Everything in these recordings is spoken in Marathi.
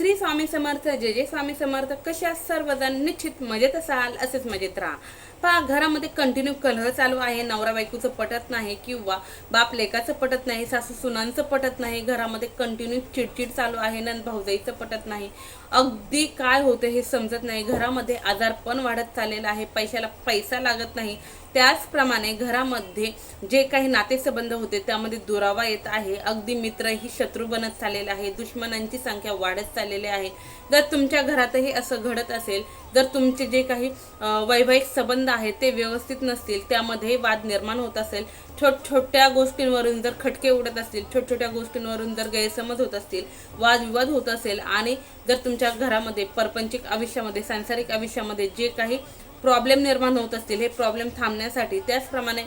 श्री स्वामी समर्थ जय जय स्वामी समर्थ कशा सर्वजण निश्चित मजेत असाल असेच मजेत राहा. पहा घरामध्ये कंटिन्यू कलह चालू आहे. नवरा बायकोचं पटत नाही किंवा बाप लेकाचं पटत नाही सासू सुनांचं पटत नाही. घरामध्ये कंटिन्यू चिडचिड चालू आहे नंद भाऊजाईचं पटत नाही. अगदी काय होतं हे समजत नाही. घरामध्ये आजारपण वाढत चाललेलं आहे. पैशाला पैसा लागत नाही. त्याचप्रमाणे घरामध्ये जे काही नातेसंबंध होते त्यामध्ये दुरावा येत आहे. अगदी मित्रही शत्रू बनत चाललेला आहे. दुश्मनांची संख्या वाढत चाललेली आहे. जर तुमच्या घरातही असं घडत असेल जर तुमचे जे काही वैवाहिक संबंध आहेत ते व्यवस्थित नसतील त्यामध्ये वाद निर्माण होत असेल छोट छोट्या गोष्टींवरून जर खटके उडत असतील छोट छोट्या गोष्टींवरून जर गैरसमज होत असतील वादविवाद होत असेल आणि जर तुमच्या घरामध्ये परपंचिक आयुष्यामध्ये सांसारिक आयुष्यामध्ये जे काही प्रॉब्लेम निर्माण होत असतील हे प्रॉब्लेम थांबण्यासाठी त्याचप्रमाणे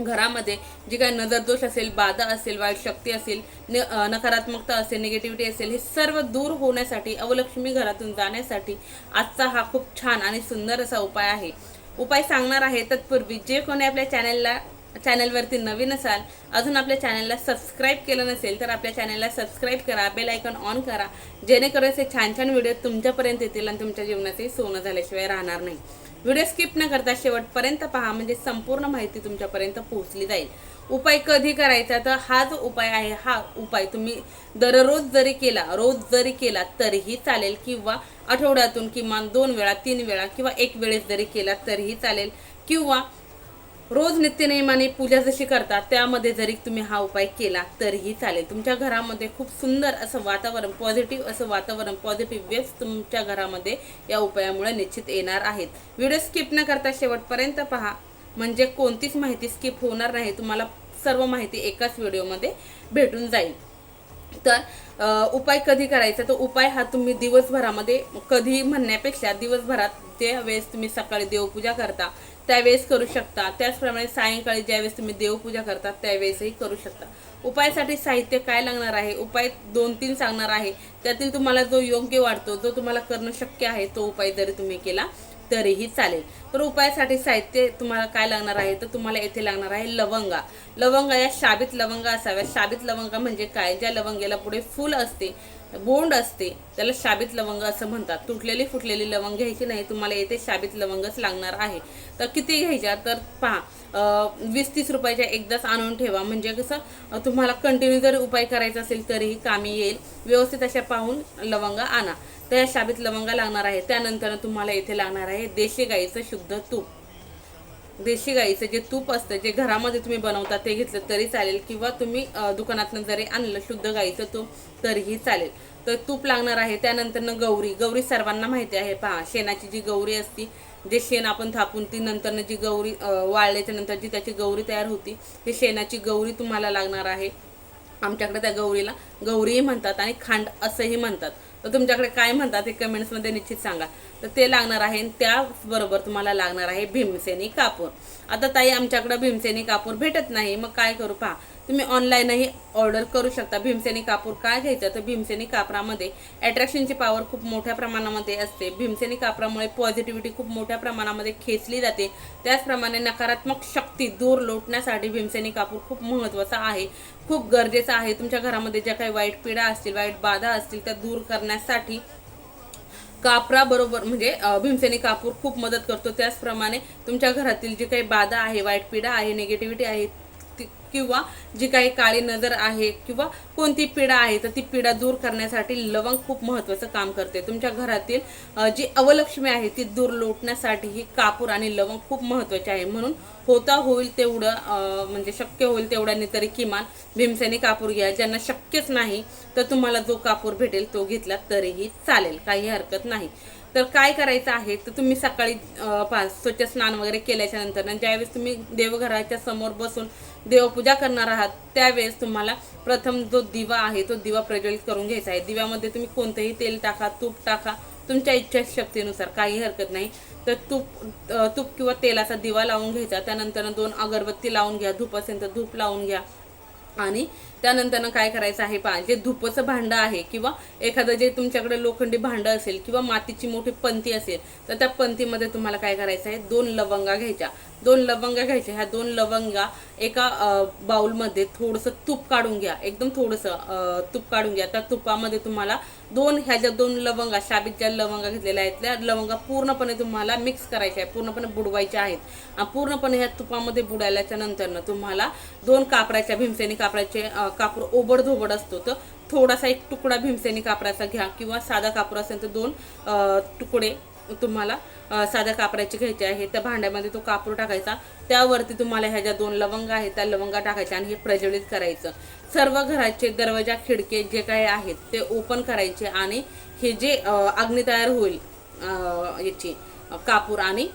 घरामध्ये जी काही नजरदोष असेल बाधा असेल वाईट शक्ती असेल न नकारात्मकता असेल निगेटिव्हिटी असेल हे सर्व दूर होण्यासाठी अवलक्ष्मी घरातून जाण्यासाठी आजचा हा खूप छान आणि सुंदर असा उपाय आहे. उपाय सांगणार आहे तत्पूर्वी जे कोणी आपल्या चॅनलला चॅनलवरती नवीन असाल अजून आपल्या चॅनलला सबस्क्राईब केलं नसेल तर आपल्या चॅनलला सबस्क्राईब करा बेल आयकॉन ऑन करा जेणेकरून असे छान छान व्हिडिओ तुमच्यापर्यंत येतील आणि तुमच्या जीवनाचे सोनं झाल्याशिवाय राहणार नाही. व्हिडिओ स्किप न करता शेवटपर्यंत पहा म्हणजे संपूर्ण माहिती तुमच्यापर्यंत पोहोचली जाईल. उपाय कधी करायचा? तर हा जो उपाय आहे हा उपाय तुम्ही दररोज जरी केला रोज जरी केला तरीही चालेल. किंवा आठवड्यातून किमान दोन वेळा तीन वेळा किंवा एक वेळेस जरी केला तरीही चालेल. किंवा रोज नित्यनेमाने पूजा जशी करतात त्यामध्ये जरी तुम्ही हा उपाय केला तरीही चालेल. तुमच्या घरामध्ये खूप सुंदर असं वातावरण पॉझिटिव्ह असं वातावरण पॉझिटिव्ह वेव्स तुमच्या घरामध्ये या उपायामुळे निश्चित येणार आहेत. व्हिडिओ स्किप न करता शेवटपर्यंत पहा. म्हणजे कोणतीच माहिती स्किप होणार नाही. तुम्हाला सर्व माहिती एकाच व्हिडिओमध्ये भेटून जाईल. तर उपाय कधी करायचा? तर उपाय हा तुम्ही दिवसभरामध्ये कधी म्हणण्यापेक्षा दिवसभरात ज्या वेळेस तुम्ही सकाळी देवपूजा करता त्यावेळेस करू शकता. त्याचप्रमाणे सायंकाळी ज्यावेळेस तुम्ही देवपूजा करता त्यावेळेसही करू शकता. उपायासाठी साहित्य काय लागणार आहे? उपाय दोन तीन सांगणार आहे. त्यातील तुम्हाला जो योग्य वाटतो जो तुम्हाला करणं शक्य आहे तो उपाय जरी तुम्ही केला तरीही चालेल. तर उपायासाठी साहित्य तुम्हाला काय लागणार आहे? तर तुम्हाला येथे लागणार आहे लवंगा. लवंगा या शाबित लवंगा असाव्या शाबित लवंगा म्हणजे काय? ज्या लवंगेला पुढे फुल असते बोंड असते त्याला शाबित लवंग असं म्हणतात. तुटलेली फुटलेली लवंग घ्यायची नाही तुम्हाला येथे शाबित लवंगच लागणार आहे. तर किती घ्यायच्या? तर पहा वीस तीस रुपयाच्या एकदाच आणून ठेवा. म्हणजे कसं तुम्हाला कंटिन्यू जरी उपाय करायचा असेल तरीही कामी येईल. व्यवस्थित अशा पाहून लवंग आणा. त्या शाबीत लवंगा लागणार आहे. त्यानंतर तुम्हाला इथे लागणार आहे देशी गाईचं शुद्ध तूप. देशी गाईचं जे तूप असतं जे घरामध्ये तुम्ही बनवता ते घेतलं तरी चालेल. किंवा तुम्ही दुकानातनं जरी आणलं शुद्ध गाईचं तूप तरीही चालेल. तर तूप लागणार आहे. त्यानंतरनं गौरी. गौरी सर्वांना माहिती आहे. पहा शेणाची जी गौरी असती जे शेण आपण थापून ती नंतरनं जी गौरी वाळल्याच्या नंतर जी त्याची गौरी तयार होती हे शेणाची गौरी तुम्हाला लागणार आहे. आमच्याकडे त्या गौरीला गौरीही म्हणतात आणि खांड असंही म्हणतात. तर तुमच्याकडे काय म्हणतात ते कमेंट्समध्ये निश्चित सांगा. तर ते लागणार आहे आणि तुम्हाला लागणार आहे भीमसेनी कापूर. आता ताई आमच्याकडं भीमसेनी कापूर भेटत नाही. मग काय करू पहा. तुम्ही ऑनलाईनही ऑर्डर करू शकता. भीमसेनी कापूर काय घ्यायचं तर भीमसेनी कापरामध्ये अट्रॅक्शनची पॉवर खूप मोठ्या प्रमाणामध्ये असते. भीमसेनी कापरामुळे पॉझिटिव्हिटी खूप मोठ्या प्रमाणामध्ये खेचली जाते. त्याचप्रमाणे नकारात्मक शक्ती दूर लोटण्यासाठी भीमसेनी कापूर खूप महत्त्वाचा आहे. खूप गरजेचं आहे. तुमच्या घरामध्ये ज्या काही वाईट पिढा असतील वाईट बाधा असतील त्या दूर करण्यासाठी कापराबरोबर म्हणजे भीमसेनी कापूर खूप मदत करतो. त्याचप्रमाणे तुमच्या घरातील जी काही बाधा आहे वाईट पिढा आहे निगेटिव्हिटी आहे किंवा जी काही काळी नजर आहे किंवा कोणती पिढा आहे तर ती पिढा दूर करण्यासाठी लवंग खूप महत्त्वाचं काम करते. तुमच्या घरातील जी अवलक्ष्मी आहे ती दूर लोटण्यासाठी ही कापूर आणि लवंग खूप महत्त्वाचे आहे. म्हणून होता होईल तेवढं म्हणजे शक्य होईल तेवढ्याने तरी किमान भीमसेनी कापूर घ्या. ज्यांना शक्यच नाही तर तुम्हाला जो कापूर भेटेल तो घेतला तरीही चालेल काही हरकत नाही. तर काय करायचं आहे तर तुम्ही सकाळी पा स्वच्छ स्नान वगैरे केल्याच्यानंतर ज्यावेळेस तुम्ही देवघराच्या समोर बसून देवपूजा करणार आहात त्यावेळेस तुम्हाला प्रथम जो दिवा आहे तो दिवा प्रज्वलित करून घ्यायचा आहे. दिव्यामध्ये तुम्ही कोणतंही तेल टाका तूप टाका तुमच्या इच्छा शक्तीनुसार काही हरकत नाही. तर तूप तूप किंवा तेलाचा दिवा लावून घ्यायचा. त्यानंतर दोन अगरबत्ती लावून घ्या धूप असेल तर धूप लावून घ्या. आणि त्यानंतरनं काय करायचं आहे पहा जे धुपचं भांडं आहे किंवा एखादं जे तुमच्याकडे लोखंडी भांडं असेल किंवा मातीची मोठी पंती असेल तर त्या पंतीमध्ये तुम्हाला काय करायचं आहे? दोन लवंगा घ्यायच्या. दोन लवंगा घ्यायच्या. ह्या दोन लवंगा एका बाउलमध्ये थोडंसं तूप काढून घ्या. एकदम थोडंसं तूप काढून घ्या. त्या तुपामध्ये तुम्हाला दोन ह्या ज्या दोन लवंगा शाबीत ज्या लवंगा घेतलेल्या आहेत त्या लवंगा पूर्णपणे तुम्हाला मिक्स करायच्या आहे पूर्णपणे बुडवायच्या आहेत. पूर्णपणे ह्या तुपामध्ये बुडाल्याच्या नंतरनं तुम्हाला दोन कापडाच्या भीमसेनी कापडाचे कापूर ओबडधोबड असतो तर थोडासा एक तुकडा भीमसेनी कापराचा घ्या किंवा साधा कापूर असेल तर दोन तुकडे तुम्हाला साध्या कापराचे घ्यायचे आहे. त्या भांड्यामध्ये तो कापूर टाकायचा. त्यावरती तुम्हाला ह्या ज्या दोन लवंगा आहेत त्या लवंगा टाकायच्या आणि हे प्रज्वलित करायचं. सर्व घराचे दरवाजा खिडके जे काही आहेत ते ओपन करायचे आणि हे जे अग्नी तयार होईल याची कापूर आणि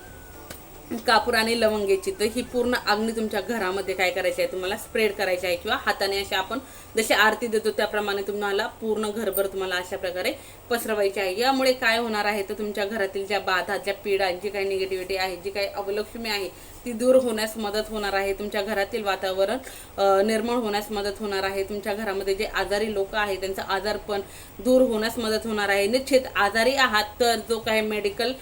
कापूर आणि लवंगेची. तर ही पूर्ण अग्नी तुमच्या घरामध्ये काय करायची आहे तुम्हाला स्प्रेड करायची आहे किंवा हाताने अशी आपण जशी आरती देतो त्याप्रमाणे तुम्हाला पूर्ण घरभर तुम्हाला अशा प्रकारे पसरवायची आहे. यामुळे काय होणार आहे तर तुमच्या घरातील ज्या बाधा ज्या पीडा जी काही निगेटिव्हिटी आहे जी काही अवलक्ष्मी आहे ती दूर होण्यास मदत होणार आहे. तुमच्या घरातील वातावरण निर्मळ होण्यास मदत होणार आहे. तुमच्या घरामध्ये जे आजारी लोक आहेत त्यांचं आजारपण दूर होण्यास मदत होणार आहे. निश्चित आजारी आहात तर जो काही मेडिकल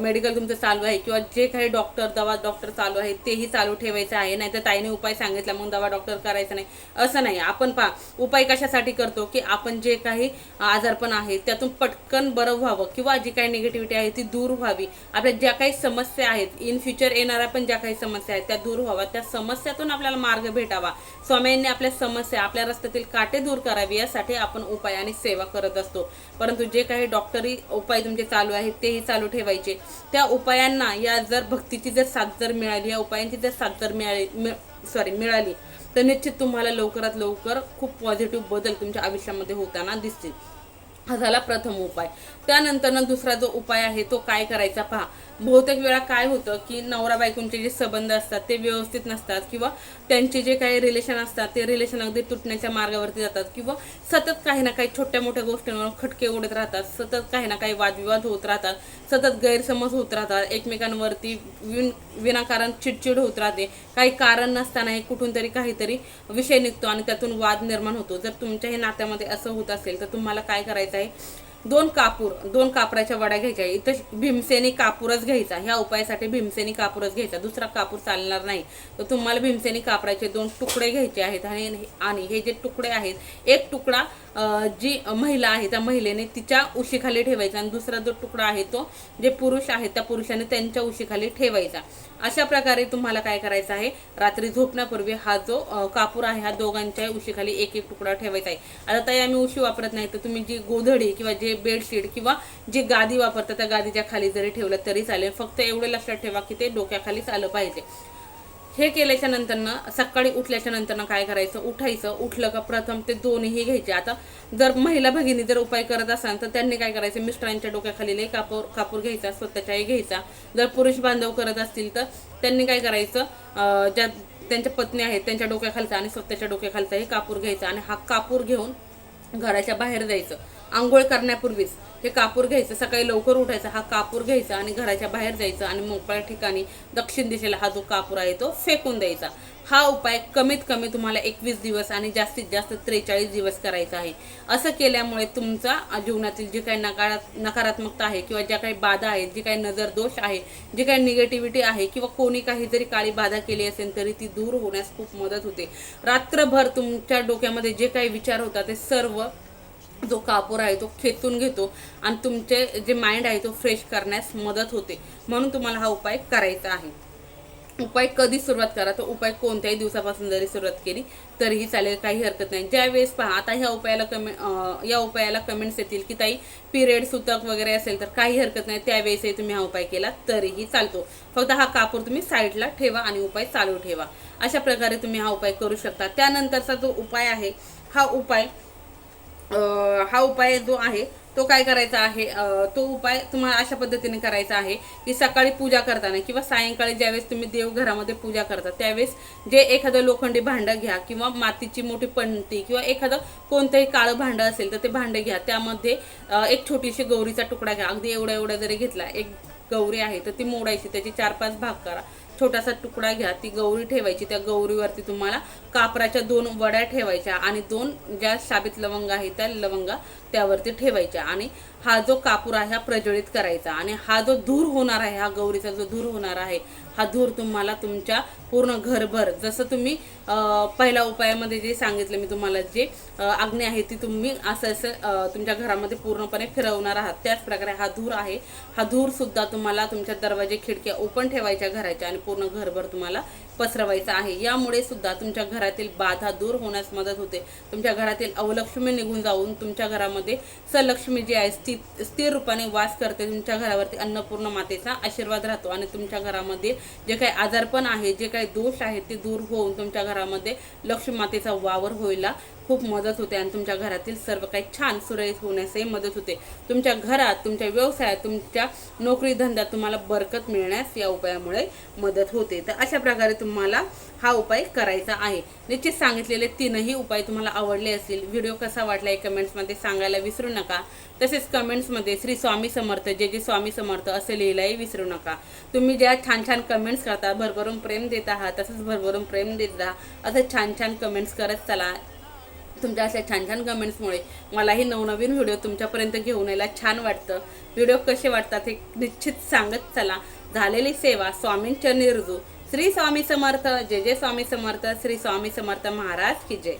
मेडिकल तुमचं चालू आहे किंवा जे काही डॉक्टर दवा डॉक्टर चालू आहे तेही चालू ठेवायचं आहे. नाहीतर ताईने उपाय सांगितला म्हणून दवा डॉक्टर करायचं नाही. असं नाही. आपण पहा उपाय कशासाठी करतो की आपण जे काही आजारपण आहे त्यातून पटकन बरं व्हावं किंवा जी काही निगेटिव्हिटी आहे ती दूर व्हावी. आपल्या ज्या काही समस्या आहेत इन फ्युचर येणाऱ्या पण ज्या काही समस्या आहेत त्या दूर व्हाव्या त्या समस्यातून आपल्याला मार्ग भेटावा. स्वामींनी आपल्या समस्या आपल्या रस्त्यातील काटे दूर करावी यासाठी आपण उपाय आणि सेवा करत असतो. परंतु जे काही डॉक्टरी उपाय तुमचे चालू आहेत तेही चालू ठेवायचे. त्या उपायांना या जर भक्तीची जर साथ जर मिळाली या उपायांची जर साथ जर मिळाली सॉरी मिळाली तर निश्चित तुम्हाला लवकरात लवकर खूप पॉझिटिव्ह बदल तुमच्या आयुष्यामध्ये होताना दिसतील. हा झाला प्रथम उपाय. त्यानंतरनं दुसरा जो उपाय आहे तो काय करायचा पहा. बहुतेक वेळा काय होतं की नवरा बायकोंचे जे संबंध असतात ते व्यवस्थित नसतात किंवा त्यांचे जे काही रिलेशन असतात ते रिलेशन अगदी तुटण्याच्या मार्गावरती जातात किंवा सतत काही ना काही छोट्या मोठ्या गोष्टींवर खटके उडत राहतात सतत काही ना काही वादविवाद होत राहतात सतत गैरसमज होत राहतात एकमेकांवरती विन विनाकारण चिडचिड होत राहते. काही कारण नसताना कुठून तरी काहीतरी विषय निघतो आणि त्यातून वाद निर्माण होतो. जर तुमच्याही नात्यामध्ये असं होत असेल तर तुम्हाला काय करायचं? आहे. दोन कापूर दोन कापराच्या वड्या घ्यायच्या इथं भीमसेनी कापूरच घ्यायचा. ह्या उपायासाठी भीमसेनी कापूरच घ्यायचा. दुसरा कापूर चालणार नाही. तर तुम्हाला भीमसेनी कापराचे दोन तुकडे घ्यायचे आहेत आणि आणि हे जे तुकडे आहेत एक तुकडा जी महिला आहे त्या महिलेने तिच्या उशीखाली ठेवायचा आणि दुसरा जो तुकडा आहे तो जे पुरुष आहे त्या पुरुषाने त्यांच्या उशीखाली ठेवायचा. अशा प्रकारे तुम्हाला काय करायचं आहे? रात्री झोपण्यापूर्वी हा जो कापूर आहे हा दोघांच्या उशीखाली एक एक तुकडा ठेवायचा आहे. आता ताई आम्ही उशी वापरत नाही तर तुम्ही जी गोधडी किंवा जे बेडशीट किंवा जी गादी वापरता त्या गादीच्या खाली जरी ठेवलं तरी चालेल. फक्त एवढं लक्षात ठेवा की ते डोक्याखालीच आलं पाहिजे. हे केल्याच्या नंतरनं सकाळी उठल्याच्या नंतरनं काय करायचं? उठायचं. उठलं का प्रथम ते दोन्हीही घ्यायचे. आता जर महिला भगिनी जर उपाय करत असाल तर त्यांनी काय करायचं? मिस्टरांच्या डोक्याखाली लई कापूर कापूर घ्यायचा स्वतःच्याही घ्यायचा. जर पुरुष बांधव करत असतील तर त्यांनी काय करायचं? ज्या त्यांच्या पत्नी आहेत त्यांच्या डोक्याखालचा आणि स्वतःच्या डोक्याखालचाही कापूर घ्यायचा आणि हा कापूर घेऊन घराच्या बाहेर जायचं. आंघोळ करण्यापूर्वीच हे कापूर घ्यायचं सकाळी लवकर उठायचं हा कापूर घ्यायचा आणि घराच्या बाहेर जायचं आणि मोकळ्या ठिकाणी दक्षिण दिशेला हा जो कापूर आहे तो फेकून द्यायचा. हा उपाय कमीत कमी तुम्हाला एकवीस दिवस आणि जास्तीत जास्त त्रेचाळीस दिवस करायचा आहे. असं केल्यामुळे तुमचा जीवनातील जी काही नकारा नकारात्मकता आहे किंवा ज्या काही बाधा आहेत जी काही नजर दोष आहे जी काही निगेटिव्हिटी आहे किंवा कोणी काही जरी काळी बाधा केली असेल तरी ती दूर होण्यास खूप मदत होते. रात्रभर तुमच्या डोक्यामध्ये जे काही विचार होता ते सर्व जो कापूर आहे तो खेचून घेतो आणि तुमचे जे माइंड आहे तो फ्रेश करण्यास मदत होते. म्हणून तुम्हाला हा उपाय करायचा आहे. उपाय कधी सुरुवात करा? तो उपाय कोणत्याही दिवसापासून जरी सुरुवात केली तरीही चालेल काही हरकत नाही. ज्यावेळेस पहा आता ह्या उपायाला कमे या उपायाला कमेंट्स येतील की ताई पिरियड सुतक वगैरे असेल तर काही हरकत नाही. त्यावेळेसही तुम्ही हा उपाय केला तरीही चालतो. फक्त हा कापूर तुम्ही साईडला ठेवा आणि उपाय चालू ठेवा. अशा प्रकारे तुम्ही हा उपाय करू शकता. त्यानंतरचा जो उपाय आहे हा उपाय हा उपाय जो आहे तो काय करायचा आहे? तो उपाय तुम्हाला अशा पद्धतीने करायचा आहे की सकाळी पूजा करताना किंवा सायंकाळी ज्यावेळेस तुम्ही देवघरामध्ये पूजा करता त्यावेळेस जे एखादं लोखंडी भांडं घ्या किंवा मातीची मोठी पंटी किंवा एखादं कोणतंही काळं भांडं असेल तर ते भांडं घ्या. त्यामध्ये एक छोटीशी गौरीचा तुकडा घ्या. अगदी एवढा एवढा जरी घेतला एक गौरी आहे तर ती मोडायची त्याचे चार पाच भाग करा. छोटासा तुकडा घ्या ती गौरी ठेवायची त्या गौरीवरती तुम्हाला कापराच्या दोन वड्या ठेवायच्या आणि दोन ज्या साबित लवंग आहेत त्या लवंगा त्यावरती ठेवायच्या आणि हा जो कापूर आहे हा प्रज्वलित करायचा. आणि हा जो धूर होणार आहे हा गौरीचा जो धूर होणार आहे हा धूर तुम्हाला तुमच्या पूर्ण घरभर जसं तुम्ही पहिल्या उपायामध्ये जे सांगितलं मी तुम्हाला जे अग्नी आहे ती तुम्ही असं असं तुमच्या घरामध्ये पूर्णपणे फिरवणार आहात. त्याच प्रकारे हा धूर आहे. हा धूर सुद्धा तुम्हाला तुमच्या दरवाजे खिडक्या ओपन ठेवायच्या घराच्या आणि पूर्ण घरभर तुम्हाला पसरवायचा आहे. यामुळे सुद्धा तुमच्या घरातील बाधा दूर होण्यास मदत होते. तुमच्या घरातील अवलक्ष्मी निघून जाऊन तुमच्या घरामध्ये सलक्ष्मी जी आहे स्थिर स्थिर रूपाने वास करते. तुमच्या घरावरती अन्नपूर्ण मातेचा आशीर्वाद राहतो. आणि तुमच्या घरामध्ये जे काही आजारपण आहे जे काही दोष आहेत ते दूर होऊन तुमच्या घरामध्ये लक्ष्मी मातेचा वावर होईला खूप मदत होते आणि तुमच्या घरातील सर्व काही छान सुरळीत होण्यासही मदत होते. तुमच्या घरात तुमच्या व्यवसायात तुमच्या नोकरी धंद्यात तुम्हाला बरकत मिळण्यास या उपायामुळे मदत होते. तर अशा प्रकारे तुम्हाला हा उपाय करायचा आहे. निश्चित सांगितलेले तीनही उपाय तुम्हाला आवडले असतील. व्हिडिओ कसा वाटला हे कमेंट्समध्ये सांगायला विसरू नका. तसेच कमेंट्समध्ये श्री स्वामी समर्थ जे जे स्वामी समर्थ असे लिहिलाही विसरू नका. तुम्ही ज्या छान छान कमेंट्स करता भरभरून प्रेम देत आहात तसंच भरभरून प्रेम देत राहा. असं छान छान कमेंट्स करत चला. तुमच्या अशा छान छान कमेंट्समुळे मलाही नवनवीन व्हिडिओ तुमच्यापर्यंत घेऊन यायला छान वाटतं. व्हिडिओ कसे वाटतात हे निश्चित सांगत चला. झालेली सेवा स्वामींच्या निर्जू. श्री स्वामी समर्थ. जय जय स्वामी समर्थ. श्री स्वामी समर्थ महाराज की जय.